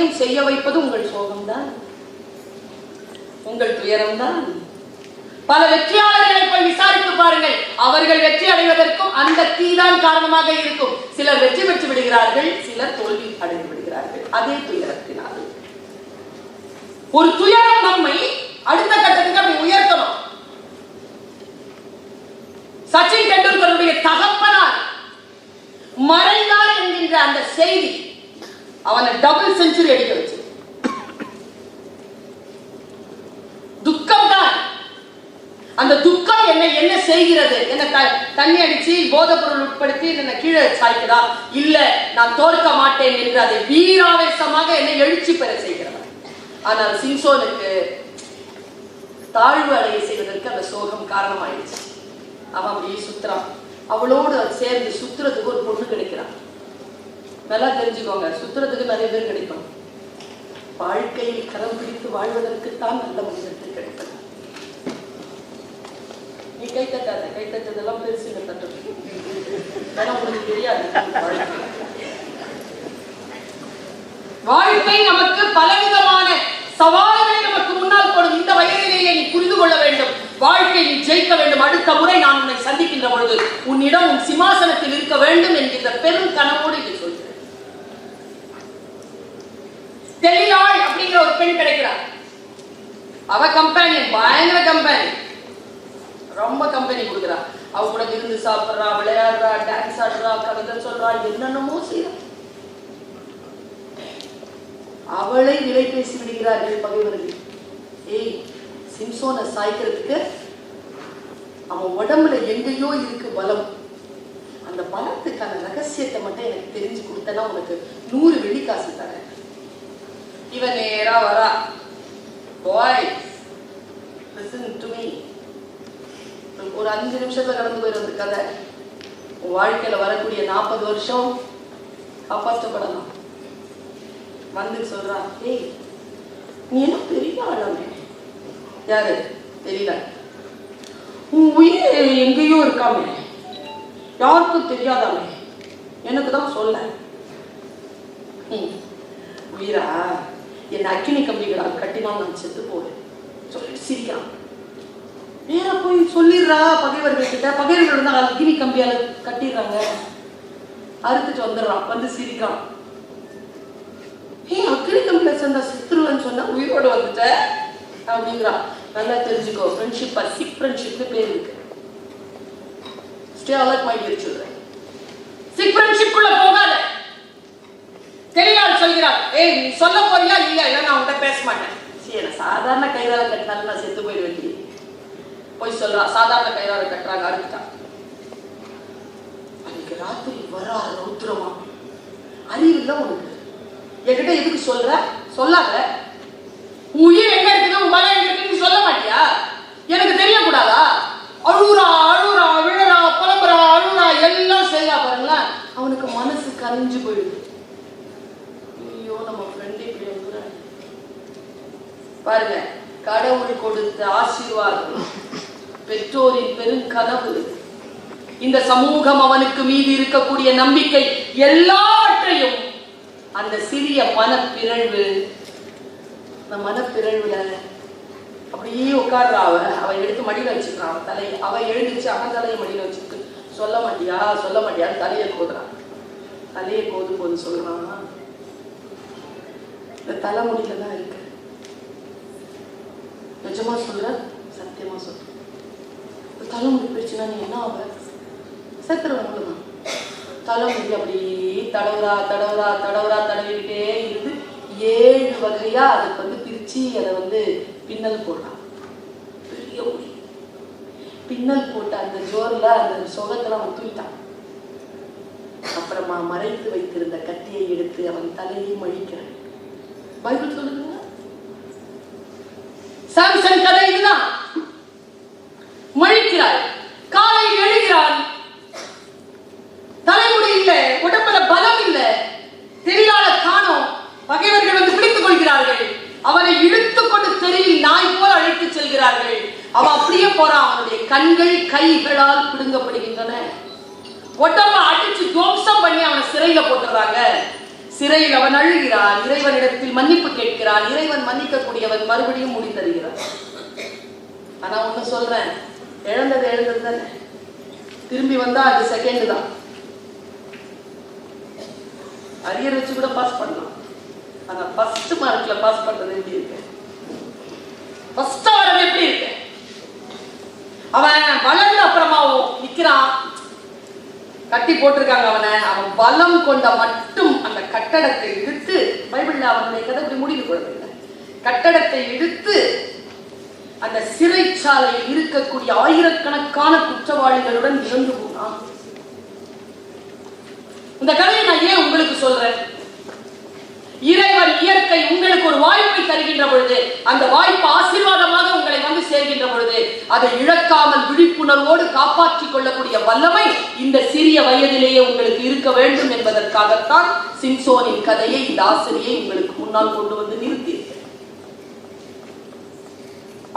எதையும் செய்ய வைப்பது உங்கள் சோகம்தான். உங்கள் துயரம்தான். பல வெற்றியாளர்களை போய் விசாரித்து பாருங்கள். அவர்கள் வெற்றி அடைவதற்கும் அந்த தீதான் காரணமாக இருக்கும். சிலர் வெற்றி பெற்று விடுகிறார்கள் சிலர் தோல்வி அடைந்து விடுகிறார்கள். அதே துயரத்தினால். ஒரு துயரம் நம்மை அடுத்த கட்டத்துக்கு அப்படி உயர்த்தணும். சச்சின் டெண்டுல்கருடைய தகப்பனார் மறைந்தார் என்கின்ற அந்த செய்தி அவனை டபுள் செஞ்சுரி அடிக்க வச்சு. துக்கம் தான் அந்த துக்கம் என்ன என்ன செய்கிறது? என்ன த- தண்ணி அடிச்சு போதைப் பொருள் உட்படுத்தி என்ன கீழே சாய்க்கிறா இல்ல நான் தோற்க மாட்டேன் என்று அதை வீராவேசமாக என்னை எழுச்சி பெற செய்கிறவன். ஆனால் சிங்சோனுக்கு தாழ்வு அடைய செய்வதற்கு அந்த சோகம் காரணமாயிடுச்சு. அவன் அப்படியே சுத்துறான். அவளோடு சேர்ந்து சுத்துறதுக்கு ஒரு பொண்ணு கிடைக்கிறான். நல்லா தெரிஞ்சுக்கோங்க. சுத்துறதுக்கு நிறைய பேர் கிடைக்கும். வாழ்க்கையில் கரம் பிடித்து வாழ்வதற்குத்தான் நல்ல மனிதர்கள் கிடைப்பது. நீ கை தட்டாத. கை தட்டதெல்லாம் பெருசுங்க தட்டு ஏன்னா உங்களுக்கு தெரியாது. வாழ்க்கை. நமக்கு பலவிதமான சவால்களை நமக்கு முன்னால் போடும். இந்த வயதிலேயே நீ புரிந்து கொள்ள வேண்டும். வாழ்க்கையில் ஜெயிக்க வேண்டும். அடுத்த முறை நான் உன்னை சந்திக்கின்ற பொழுது உன்னிடம் உன் சிம்மாசனத்தில் இருக்க வேண்டும் என்கின்ற பெரும் கனவோடு இது சொல்கிறேன் தெளிலாள் அப்படிங்கிற ஒரு பெண் கிடைக்கிறார் அவ கம்பெனியன் பயங்கர கம்பெனி ரொம்ப கம்பெனி கொடுக்குறா. அவ கூட விருந்து சாப்பிடுறா விளையாடுறா டான்ஸ் ஆடுறா கவிதை சொல்றா என்னென்னமோ செய்யறா அவளை விலை பேசி விடுகிறார்கள் பகைவர்கள். ஏய் சிம்சோனை சாய்க்கிறதுக்கு அவன் உடம்புல எங்கேயோ இருக்கு பலம். அந்த பலத்துக்கான ரகசியத்தை மட்டும் எனக்கு தெரிஞ்சு கொடுத்தனா உனக்கு நூறு வெள்ளி காசு தரேன். இவன் நேரா வரா பாய் லிசன் டு மீ ஒரு அஞ்சு நிமிஷத்துல கடந்து போயிடும் கதை உன் வாழ்க்கையில வரக்கூடிய நாற்பது வருஷம் காப்பாற்றப்படலாம். வந்து சொல்றா ஏய் நீ என்ன பெரிய ஆளாமே? யாரு? தெரியல. உன் உயிர் எங்கேயோ இருக்காமே. யாருக்கும் தெரியாதாமே? எனக்கு தான் சொல்ல. ம், உயிரா? என்னை அக்கினி கம்பிகளால் கட்டினால் நான் செத்து போவேன் சொல்லிட்டு சிரிக்கிறான். நேரா போய் சொல்லிடுறா பகைவர்கள் கிட்ட பகைவர்கள் தான் அக்கினி கம்பியால கட்டிடுறாங்க. அறுத்துட்டு வந்துடுறான். வந்து சிரிக்கிறான். ஏ அக்கினி கம்பியில சேர்ந்தா சித்துருவன்னு சொன்னா உயிரோட வந்துட்ட? அப்படிங்கிறான். நல்லா தெரிஞ்சுக்கோ. ஃப்ரெண்ட்ஷிப் சிக் ஃப்ரெண்ட்ஷிப்னு பேர் இருக்கு. Stay alert my dear children sick friendship குள்ள போகாத. தெளிவாள் சொல்கிறார். ஏய் நீ சொல்ல போறியா இல்ல இல்ல நான் உன்கிட்ட பேச மாட்டேன். சரி என்ன சாதாரண கைதால கட்டினாலும் நான் செத்து போயிட வேண்டியது போய் சொல்றா சாதாரண கைதால கட்டுறாங்க அறுத்துட்டான் அன்னைக்கு ராத்திரி வரா ரௌத்ரமா அறிவு இல்ல உனக்கு. என்கிட்ட எதுக்கு சொல்ற? சொல்லாத. உயிர் எங்க இருக்குது? உன் பலம் எங்க இருக்குன்னு சொல்ல மாட்டியா? எனக்கு தெரியக்கூடாதா? அழுறா அழுறா விழறா புலம்புறா அழுறா எல்லாம் செய்யறா பாருங்களேன். அவனுக்கு மனசு கரைஞ்சு போயிடுது ஐயோ நம்ம ஃப்ரெண்ட் இப்படி வந்துடுறாங்க பாருங்க கடவுள் கொடுத்த ஆசீர்வாதம் பெற்றோரின் பெருங்கனவு இந்த சமூகம் அவனுக்கு மீது இருக்கக்கூடிய நம்பிக்கை எல்லாவற்றையும் அந்த சிறிய மனப்பிறழ்வு அந்த மனப்பிறழ்வுல அப்படியே உட்கார்றா அவ அவ எடுத்து மடியில வச்சுக்கிறான். அவன் தலையை அவ எழுந்துச்சு அவன் தலையை மடியில வச்சுட்டு சொல்ல மாட்டியா? சொல்ல மாட்டியான்னு தலையை கோதுறான். தலையை கோது போது சொல்றான் இந்த தலைமுடியில தான் இருக்கு நிஜமா சொல்ற? சத்தியமா சொல்ற. இந்த தலைமுடி போயிடுச்சுன்னா நீ என்ன ஆவ? செத்துருவ அவ்வளவுதான் தலைமுடி அப்படி தடவுறா தடவுறா தடவுறா தடவிக்கிட்டே இருந்து ஏழு வகையா அதுக்கு வந்து பிரிச்சு அதை வந்து பின்னல் போடுறான். பெரிய முடி. பின்னல் போட்ட அந்த ஜோர்ல அந்த சுகத்துல அவன் தூக்கிட்டான். அப்புறமா மறைத்து வைத்திருந்த கத்தியை எடுத்து அவன் தலையை மழிக்கிறான் பைபிள் சொல்லுது? சாம்சன் கதை இதுதான். மழிக்கிறாள் காலையில் எழுகிறான் தலைமுடி இல்லை உடம்புல பலம் இல்லை. தெரியாத காணோம் பகைவர்கள் வந்து பிடித்துக் கொள்கிறார்கள். அவனை இழுத்துக் கொண்டு தெருவில் நாய் போல் அழைத்து செல்கிறார்கள். அவன் அப்படியே போறான் அவனுடைய கண்கள் கைகளால் பிடுங்கப்படுகின்றன. உடம்ப அடிச்சு துவம்சம் பண்ணி அவனை சிறையில போட்டுறாங்க சிறையில் அவன் அழுகிறான் இறைவனிடத்தில் மன்னிப்பு கேட்கிறான் இறைவன் மன்னிக்கக்கூடியவன் மறுபடியும் முடி தருகிறான். ஆனா ஒண்ணு சொல்றேன் இழந்தது இழந்தது தானே? திரும்பி வந்தா அது செகண்ட் தான். அரியர் வச்சு கூட பாஸ் பண்ணலாம். ஆனா ஃபர்ஸ்ட் மார்க்ல பாஸ் பண்றது எப்படி இருக்கு? ஃபர்ஸ்ட் ஆர்டர் எப்படி இருக்கு? அவன் வளர்ந்த அப்புறமாவும் நிக்கிறான். கட்டி போட்டிருக்காங்க அவனை. அவன் பலம் கொண்ட மட்டும் அந்த கட்டடத்தை இழுத்து பைபிள்ல அவனுடைய கதை இப்படி முடிவு கொள்ளவில்லை கட்டடத்தை இழுத்து அந்த சிறைச்சாலையில் இருக்கக்கூடிய ஆயிரக்கணக்கான குற்றவாளிகளுடன் இறந்து போனான். இந்த கதையை நான் ஏன் உங்களுக்கு சொல்றேன்? இறைவன் இயற்கை உங்களுக்கு ஒரு வாய்ப்பை தருகின்ற பொழுது அந்த வாய்ப்பு ஆசீர்வாதமாக உங்களை வந்து சேர்கின்ற பொழுது அதை இழக்காமல் விழிப்புணர்வோடு காப்பாற்றிக் கொள்ளக்கூடிய வல்லமை இந்த சிறிய வயதிலேயே உங்களுக்கு இருக்க வேண்டும் என்பதற்காகத்தான் சிம்சோனின் கதையை இந்த ஆசிரியை உங்களுக்கு முன்னால் கொண்டு வந்து நிறுத்தி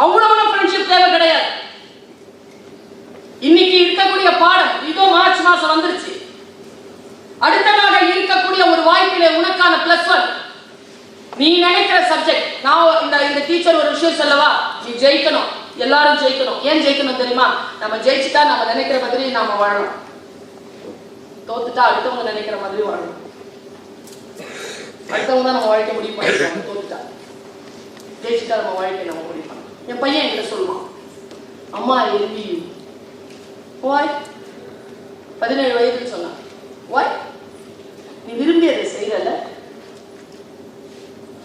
அவ்வளவு ஃப்ரெண்ட்ஷிப் தேவை கிடையாது. இன்னைக்கு இருக்கக்கூடிய பாடம் இதோ மார்ச் மாசம் வந்துருச்சு. அடுத்ததாக இருக்கக்கூடிய ஒரு வாய்ப்பிலே உனக்கான பிளஸ் ஒன் நீ நினைக்கிற சப்ஜெக்ட் நான் இந்த இந்த டீச்சர் ஒரு விஷயம் சொல்லவா? நீ ஜெயிக்கணும். எல்லாரும் ஜெயிக்கணும். ஏன் ஜெயிக்கணும் தெரியுமா? நம்ம ஜெயிச்சுட்டா நம்ம நினைக்கிற மாதிரி நாம வாழணும். தோத்துட்டா அடுத்தவங்க நினைக்கிற மாதிரி வாழணும். அடுத்தவங்க தான் நம்ம வாழ்க்கை முடிவு தோத்துட்டா. ஜெயிச்சுட்டா நம்ம வாழ்க்கை நம்ம முடிவு பண்ணணும். என் பையன் என்கிட்ட சொல்லுவான். அம்மா எழுதி வாய் பதினேழு வயதுன்னு சொன்னான். வாய் நீ விரும்பியதை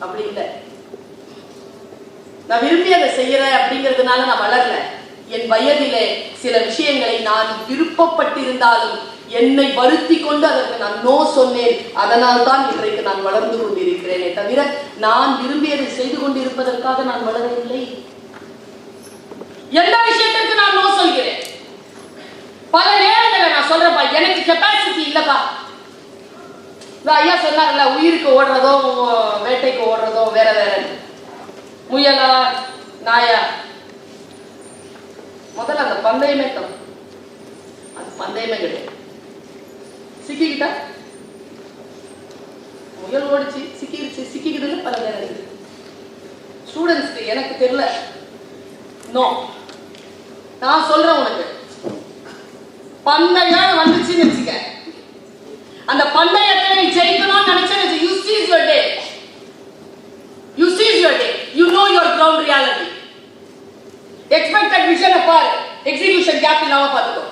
அப்படி இல்லை. நான் விரும்பி அதை செய்யறேன் அப்படிங்கிறதுனால நான் வளரல என் வயதிலே சில விஷயங்களை நான் விருப்பப்பட்டிருந்தாலும் என்னை வருத்தி கொண்டு அதற்கு நான் நோ சொன்னேன். அதனால் தான் இன்றைக்கு நான் வளர்ந்து கொண்டிருக்கிறேனே தவிர நான் விரும்பியதை செய்து கொண்டிருப்பதற்காக நான் வளரவில்லை. எந்த விஷயத்திற்கு நான் நோ சொல்கிறேன்? பல நேரங்களில் நான் சொல்றேன்ப்பா எனக்கு கெப்பாசிட்டி இல்லப்பா. ஐயா சொன்னார்ல உயிருக்கு ஓடுறதும் வேட்டைக்கு ஓடுறதும் வேற வேற. முயலா நாயா. முதல்ல அந்த பந்தயமே தப்பு அது பந்தயமே கிடையாது. சிக்கிக்கிட்டா? முயல் ஓடிச்சு சிக்கிடுச்சு சிக்கிக்குதுன்னு பல வேற இருக்கு ஸ்டூடெண்ட்ஸ்க்கு எனக்கு தெரியல. நோ. நான் சொல்றேன் உனக்கு. பந்தயம் வந்துச்சுன்னு வச்சுக்க. அந்த பந்தயத்தை நீ ஜெயிக்கணும்னு நினைச்சது you see your day you see your day you know your ground reality expected விஷனை பாரு. எக்ஸிகியூஷன் கேப் இல்லாம பார்த்துக்கோ.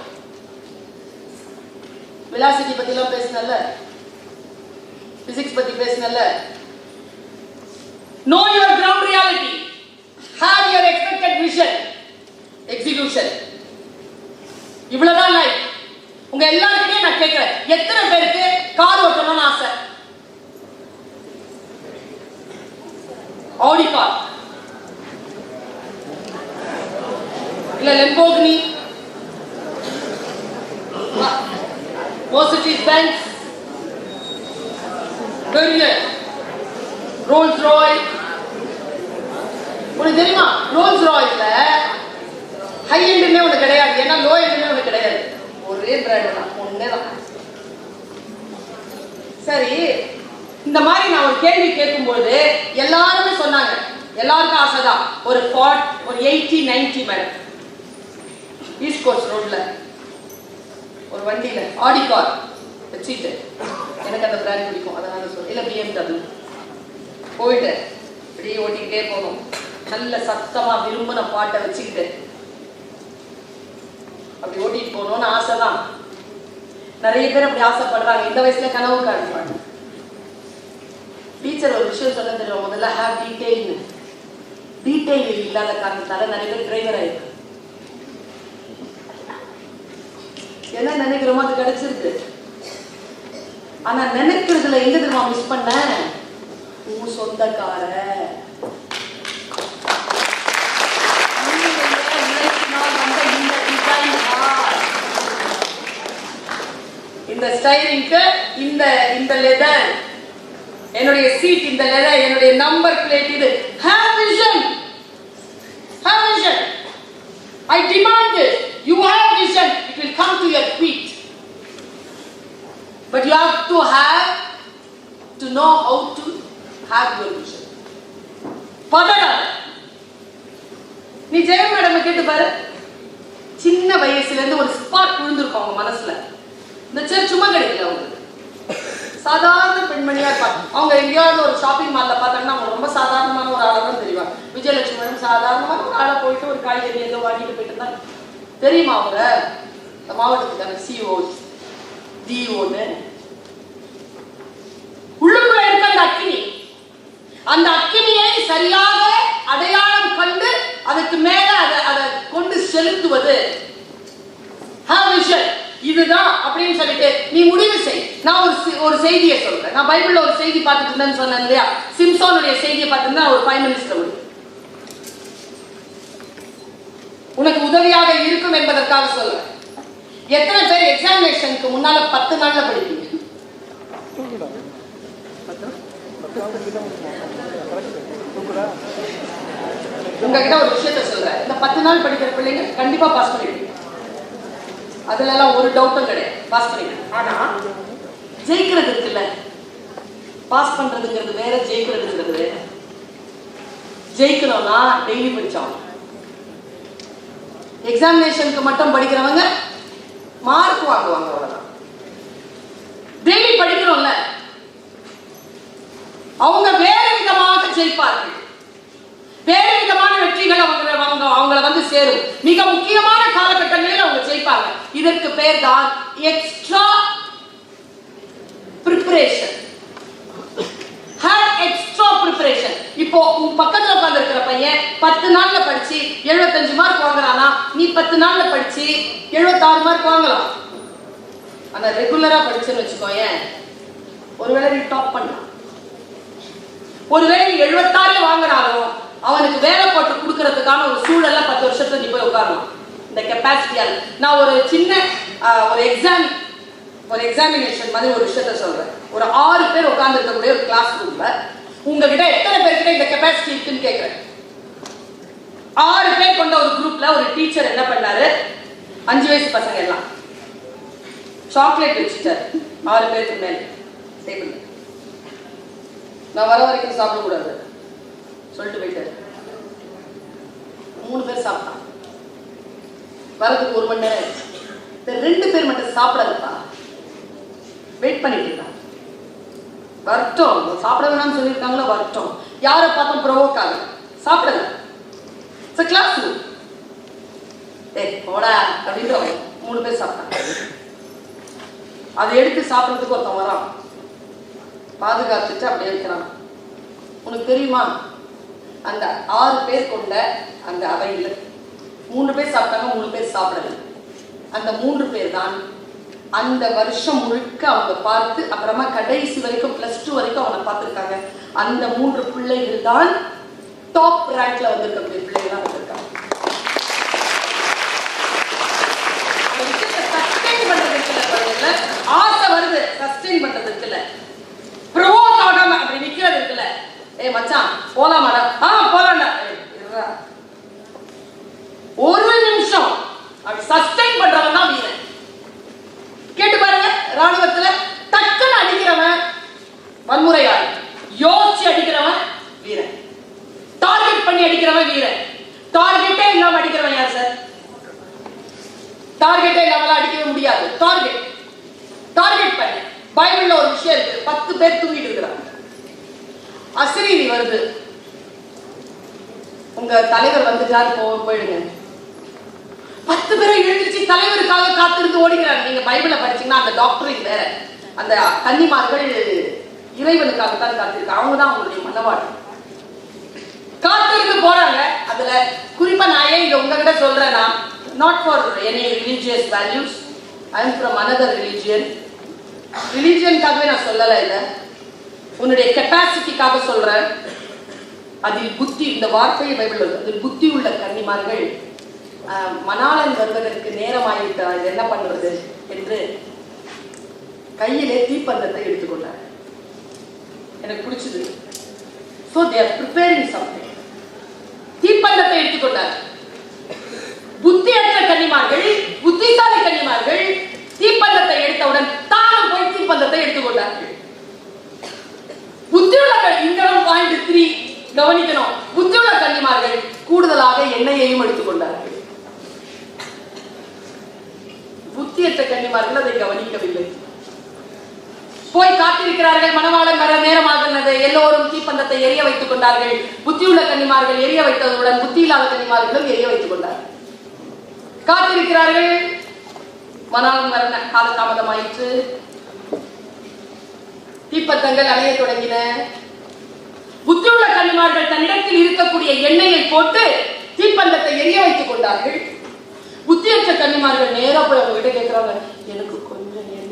வெலாசிட்டி பத்திலாம் பேசினல்ல? பிசிக்ஸ் பத்தி பேசினல்ல? Know your ground reality have your expected vision execution இவ்வளவுதான் லைஃப் உங்க எல்லாருக்குமே நான் கேட்கிறேன். எத்தனை பேருக்கு கார் ஓட்டணும்னு ஆசை? ஆடி கார் இல்ல லெம்போகினி மோசிட்டிஸ் பென்ஸ் பெரிய ரோல்ஸ் ராய் உனக்கு தெரியுமா? ரோல்ஸ் ராய்ஸ்ல ஹை எண்டுமே உனக்கு கிடையாது. ஏன்னா லோ எண்டுமே ஒரே பிராண்ட் தான். ஒன்னே தான். சரி இந்த மாதிரி நான் ஒரு கேள்வி கேட்கும்போது எல்லாருமே சொன்னாங்க. எல்லாருக்கும் ஆசைதான். ஒரு ஃபார்ட் ஒரு eighty ninety madam East Coast ரோட்ல ஒரு வண்டியில. ஆடி கார் வச்சுட்டு. எனக்கு அந்த பிராண்ட் பிடிக்கும். அதனால சொல்ல இல்லை பிஎம்டபிள்யூ போயிட்டு அப்படியே ஓட்டிக்கிட்டே போகணும் நல்ல சத்தமாக விரும்பின பாட்டை வச்சுக்கிட்டு அப்படி ஓட்டிட்டு போகணும்னு ஆசை தான் நிறைய பேர் அப்படி ஆசைப்படுறாங்க. இந்த வயசுல கனவு காணுவாங்க டீச்சர் ஒரு விஷயம் சொல்ல தெரியும்? முதல்ல ஹேவ் டீடைல் டீடைல் இல்லாத காரணத்தால நிறைய பேர் டிரைவர் ஆயிருக்கு என்ன நினைக்கிறோமோ அது கிடைச்சிருக்கு ஆனா நினைக்கிறதுல எங்க தெரியுமா மிஸ் பண்ண உன் சொந்தக்கார உன்னுடைய உழைப்பினால் வந்த இந்த design car. இந்த இந்த இந்த லெதர் என்னுடைய சீட் இந்த லெதர் என்னுடைய நம்பர் பிளேட் இது. Have vision have vision I demand you have vision it will come to your feet but you have to have to know how to have your vision vision. நீ ஜெயம் madam கேட்டு பாரு. சின்ன வயசுல இருந்து ஒரு spot விழுந்திருக்கும் அவங்க மனசுல. இந்த சேர் சும்மா கிடைக்கல அவங்களுக்கு சாதாரண பெண்மணியா இருப்பாங்க அவங்க எங்கேயாவது ஒரு ஷாப்பிங் மால்ல பார்த்தாங்கன்னா அவங்க ரொம்ப சாதாரணமான ஒரு ஆளை தான் தெரிவாங்க விஜயலட்சுமி மேடம் சாதாரணமான ஒரு ஆளை போயிட்டு ஒரு காய்கறி ஏதோ வாங்கிட்டு போயிட்டு இருந்தாங்க தெரியுமா அவங்க? இந்த மாவட்டத்துக்கான சிஓ டிஓன்னு உள்ளுக்குள்ள இருக்க அந்த அக்கினி. அந்த அக்கினியை சரியாக அடையாளம் கண்டு அதுக்கு மேல அதை அதை கொண்டு செலுத்துவது. Have விஷன் இதுதான் அப்படின்னு சொல்லிட்டு நீ முடிவு செய். நான் ஒரு ஒரு செய்தியை சொல்றேன். நான் பைபிள்ல ஒரு செய்தி பார்த்துட்டு இருந்தேன்னு சொன்னேன் இல்லையா? சிம்சோனுடைய செய்தியை பார்த்துருந்தா ஒரு ஃபைவ் மினிட்ஸ்ல முடியும் உனக்கு உதவியாக இருக்கும் என்பதற்காக சொல்றேன். எத்தனை பேர் எக்ஸாமினேஷனுக்கு முன்னால பத்து நாள்ல படிப்பீங்க? உங்ககிட்ட ஒரு விஷயத்த சொல்றேன். இந்த பத்து நாள் படிக்கிற பிள்ளைங்க கண்டிப்பா பாஸ் பண்ணிடுவீங்க. அதுல எல்லாம் ஒரு டவுட்டும் கிடையாது. பாஸ் பண்ணிக்கலாம் ஆனா ஜெயிக்கிறது இருக்குல்ல பாஸ் பண்றதுங்கிறது வேற ஜெயிக்கிறதுங்கிறது வேற. ஜெயிக்கணும்னா டெய்லி படிச்சோம் எக்ஸாமினேஷனுக்கு மட்டும் படிக்கிறவங்க மார்க் வாங்குவாங்க அவ்வளவுதான். டெய்லி படிக்கிறோம்ல அவங்க வேற விதமாக ஜெயிப்பார்கள். வேறு விதமான வெற்றிகள் அவங்க அவங்க அவங்கள வந்து சேரும். மிக முக்கியமான காலகட்டங்களில் அவங்க ஜெயிப்பாங்க. இதற்கு பேர் தான் extra preparation have extra preparation இப்போ உன் பக்கத்துல உட்கார்ந்து இருக்கிற பையன் பத்து நாள்ல படிச்சு 75 மார்க் வாங்குறானா நீ பத்து நாள்ல படிச்சு 76 மார்க் வாங்கலாம். ஆனா ரெகுலரா படிச்சுன்னு வச்சுக்கோயேன். ஒருவேளை நீ டாப் பண்ணலாம். ஒருவேளை நீ எழுபத்தாறு வாங்கினாலும் அவனுக்கு வேலை போட்டு கொடுக்கறதுக்கான ஒரு சூழல்ல பத்து வருஷத்துல நீ போய் உட்காரலாம். இந்த கெப்பாசிட்டியால் நான் ஒரு சின்ன ஒரு எக்ஸாம் ஒரு எக்ஸாமினேஷன் மாதிரி ஒரு விஷயத்த சொல்றேன். ஒரு ஆறு பேர் உட்கார்ந்து இருக்கக்கூடிய ஒரு கிளாஸ் ரூம்ல உங்ககிட்ட எத்தனை பேர்கிட்ட இந்த கெப்பாசிட்டி இருக்குன்னு கேட்கிறேன் ஆறு பேர் கொண்ட ஒரு குரூப்ல ஒரு டீச்சர் என்ன பண்ணாரு? அஞ்சு வயசு பசங்க எல்லாம். சாக்லேட் வச்சுட்டார். ஆறு பேருக்கு மேல். டேபிள் நான் வர வரைக்கும் சாப்பிடக்கூடாது. சொல்லிட்டு போயிட்டாரு. மூணு பேர் சாப்பிட்டான் வரதுக்கு ஒரு மணி நேரம் ரெண்டு பேர் மட்டும் சாப்பிடாதுப்பா. வெயிட் பண்ணிட்டு இருக்கான் வரட்டும். சாப்பிட வேணாம்னு சொல்லியிருக்காங்களோ வரட்டும். யாரை பார்த்தோம் ப்ரொவோக் ஆகும் சாப்பிடல இட்ஸ் கிளாஸ் ரூம் போடா அப்படின்ற மூணு பேர் சாப்பிட்டாங்க. அதை எடுத்து சாப்பிட்றதுக்கு ஒருத்தன் வரான். பாதுகாத்துட்டு அப்படியே இருக்கிறான். உனக்கு தெரியுமா? அந்த ஆறு பேர் கொண்ட அந்த அவையில் மூணு பேர் சாப்பிட்டாங்க மூணு பேர் சாப்பிடல. அந்த மூன்று பேர் தான் அந்த வருஷம் முழுக்க அவங்க பார்த்து அப்புறமா கடைசி வரைக்கும் பிளஸ் டூ வரைக்கும் அவனை பார்த்துருக்காங்க. அந்த மூன்று பிள்ளைகள் தான் டாப் ரேங்க்ல வந்திருக்கக்கூடிய பிள்ளைகளா வந்திருக்காங்க. ஆசை வருது சஸ்டெயின் பண்றது இருக்குல்ல ப்ரோவோக் ஆகாம அப்படி நிக்கிறது இருக்குல்ல. ஏய் மச்சான் போலாமாடா? ஆ போலாம்டா ஏய், இருடா. ஒரு நிமிஷம் அப்படி சஸ்டெயின் பண்றவன் தான் வீரன் கேட்டு பாருங்க ராணுவத்துல டக்குன்னு அடிக்கிறவன் வன்முறையாளி யோசிச்சு அடிக்கிறவன் வீரன் டார்கெட் பண்ணி அடிக்கிறவன் வீரன் டார்கெட்டே இல்லாம அடிக்கிறவன் யார் சார் டார்கெட்டை நம்மளால அடிக்கவே முடியாது. டார்கெட் டார்கெட் பண்ணி. பைபிள்ல ஒரு விஷயம் இருக்கு. பத்து பேர் தூங்கிட்டு இருக்கிறாங்க. அசிரீதி வருது. உங்க தலைவர் வந்துட்டாரு போ போயிடுங்க. பத்து பேரை எழுந்திருச்சு தலைவருக்காக காத்திருந்து ஓடிக்கிறாங்க. நீங்க பைபிளை படிச்சீங்கன்னா அந்த டாக்டரிங் வேற. அந்த கன்னிமார்கள் இறைவனுக்காகத்தான் காத்திருக்காங்க அவங்க தான் அவங்களுடைய மனவாடு காத்திருந்து போறாங்க. அதுல குறிப்பா நான் ஏன் இங்க உங்ககிட்ட சொல்றேன்னா not for any religious values I am from another religion ரிலீஜியனுக்காகவே நான் சொல்லலை இல்லை. உன்னுடைய கெப்பாசிட்டிக்காக சொல்கிறேன் அதில் புத்தி இந்த வார்த்தையை பைபிள் அதில் புத்தி உள்ள கன்னிமார்கள் மணாலன் மணாளன் வருவதற்கு நேரமாகிவிட்டார் இது என்ன பண்ணுறது என்று கையிலே தீப்பந்தத்தை எடுத்துக்கொண்டார். எனக்கு பிடிச்சது. ஸோ தேர் ப்ரிப்பேரிங் சம்திங் தீப்பந்தத்தை எடுத்துக்கொண்டார். புத்தியற்ற கன்னிமார்கள் புத்திசாலி கன்னிமார்கள் தீப்பந்தத்தை எடுத்தவுடன் தானும் போய் தீப்பந்தத்தை எடுத்துக்கொண்டார்கள். புத்தியுள்ள இங்கனம் பாயிண்ட் த்ரீ கவனிக்கணும். புத்தியுள்ள கன்னிமார்கள் கூடுதலாக எண்ணெயையும் எடுத்துக்கொண்டார்கள். புத்தியற்ற கன்னிமார்கள் அதை கவனிக்கவில்லை. போய் காத்திருக்கிறார்கள் மணவாளம் வர நேரமாகின்றது எல்லோரும் தீப்பந்தத்தை எரிய வைத்துக் கொண்டார்கள். புத்தியுள்ள கன்னிமார்கள் எரிய வைத்ததுடன் புத்தி இல்லாத கன்னிமார்களும் எரிய வைத்துக் கொண்டார்கள். காத்திருக்கிறார்கள். மணவாளன் வர கால தாமதமாயிற்று தீப்பத்தங்கள் அணைய தொடங்கின. புத்தியுள்ள கன்னிமார்கள் தன்னிடத்தில் இருக்கக்கூடிய எண்ணெயை போட்டு தீப்பந்தத்தை எரிய வைத்துக் கொண்டார்கள். புத்தியற்ற கன்னிமார்கள் நேரா போய் அவங்க கிட்ட கேட்கிறாங்க எனக்கு கொஞ்சம் நேரம்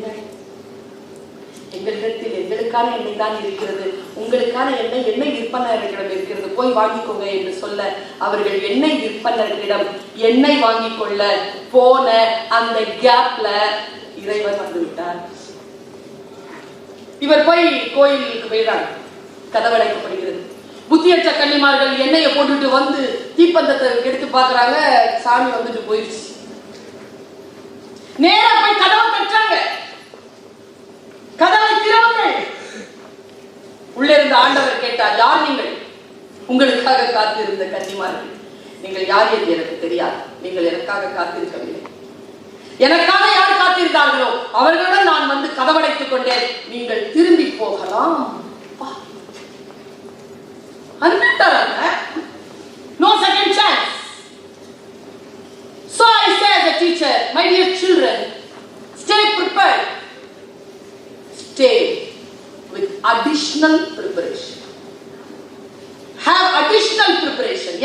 எங்களிடத்தில் எங்களுக்கான எண்ணெய் தான் இருக்கிறது. உங்களுக்கான எண்ணெய் எண்ணெய் விற்பனர்களிடம் இருக்கிறது. போய் வாங்கிக்கோங்க என்று சொல்ல அவர்கள் எண்ணெய் விற்பனர்களிடம் எண்ணெய் வாங்கிக் கொள்ள போன அந்த கேப்ல இறைவன் வந்து விட்டார் இவர் போய் கோயிலுக்கு போயிடுறாங்க கதவடைக்கப்படுகிறது புத்தியற்ற கன்னிமார்கள் எண்ணெயை போட்டுட்டு வந்து தீப்பந்தத்தை எடுத்து பாக்குறாங்க சாமி வந்துட்டு போயிடுச்சு நேர உள்ளே இருந்த ஆண்டவர் கேட்டார் யார் நீங்கள்? உங்களுக்காக காத்திருந்த கன்னிமார்கள்? நீங்கள் யார் என்று எனக்கு தெரியாது. நீங்கள் எனக்காக காத்திருக்கவில்லை. எனக்காக யார் காத்திருந்தார்களோ அவர்களுடன் நான் வந்து கதவடைத்துக் கொண்டேன். நீங்கள் திரும்பி போகலாம். No second chance. So I said the teacher, my dear children, stay prepared. Stay with additional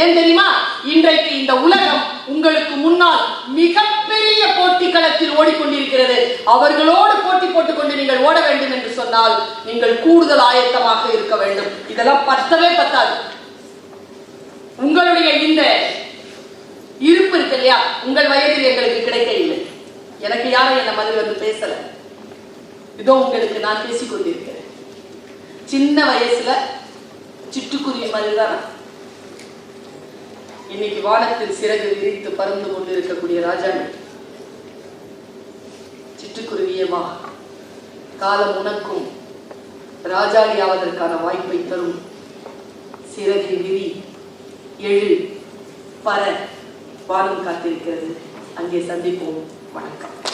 ஏன் தெரியுமா? இன்றைக்கு இந்த உலகம் உங்களுக்கு முன்னால் மிகப்பெரிய போட்டி களத்தில் ஓடிக்கொண்டிருக்கிறது. அவர்களோடு போட்டி போட்டுக்கொண்டு நீங்கள் ஓட வேண்டும் என்று சொன்னால் நீங்கள் கூடுதல் ஆயத்தமாக இருக்க வேண்டும். இதெல்லாம் பத்தவே பத்தாது. உங்களுடைய இந்த இருப்பு இருக்கு இல்லையா? உங்கள் வயதில் எங்களுக்கு கிடைக்க இல்லை. எனக்கு யாரும் என்ன மாதிரி வந்து பேசல. இதோ உங்களுக்கு நான் பேசிக் கொண்டிருக்கிறேன் சின்ன வயசுல சிட்டுக்குருவி மாதிரி தான் இன்னைக்கு வானத்தில் சிறகு விரித்து பறந்து கொண்டு இருக்கக்கூடிய ராஜாணி காலம் உனக்கும் ராஜாணி ஆவதற்கான வாய்ப்பை தரும். சிறகு விரி எழு பர வானம் காத்திருக்கிறது. அங்கே சந்திப்போம். வணக்கம்.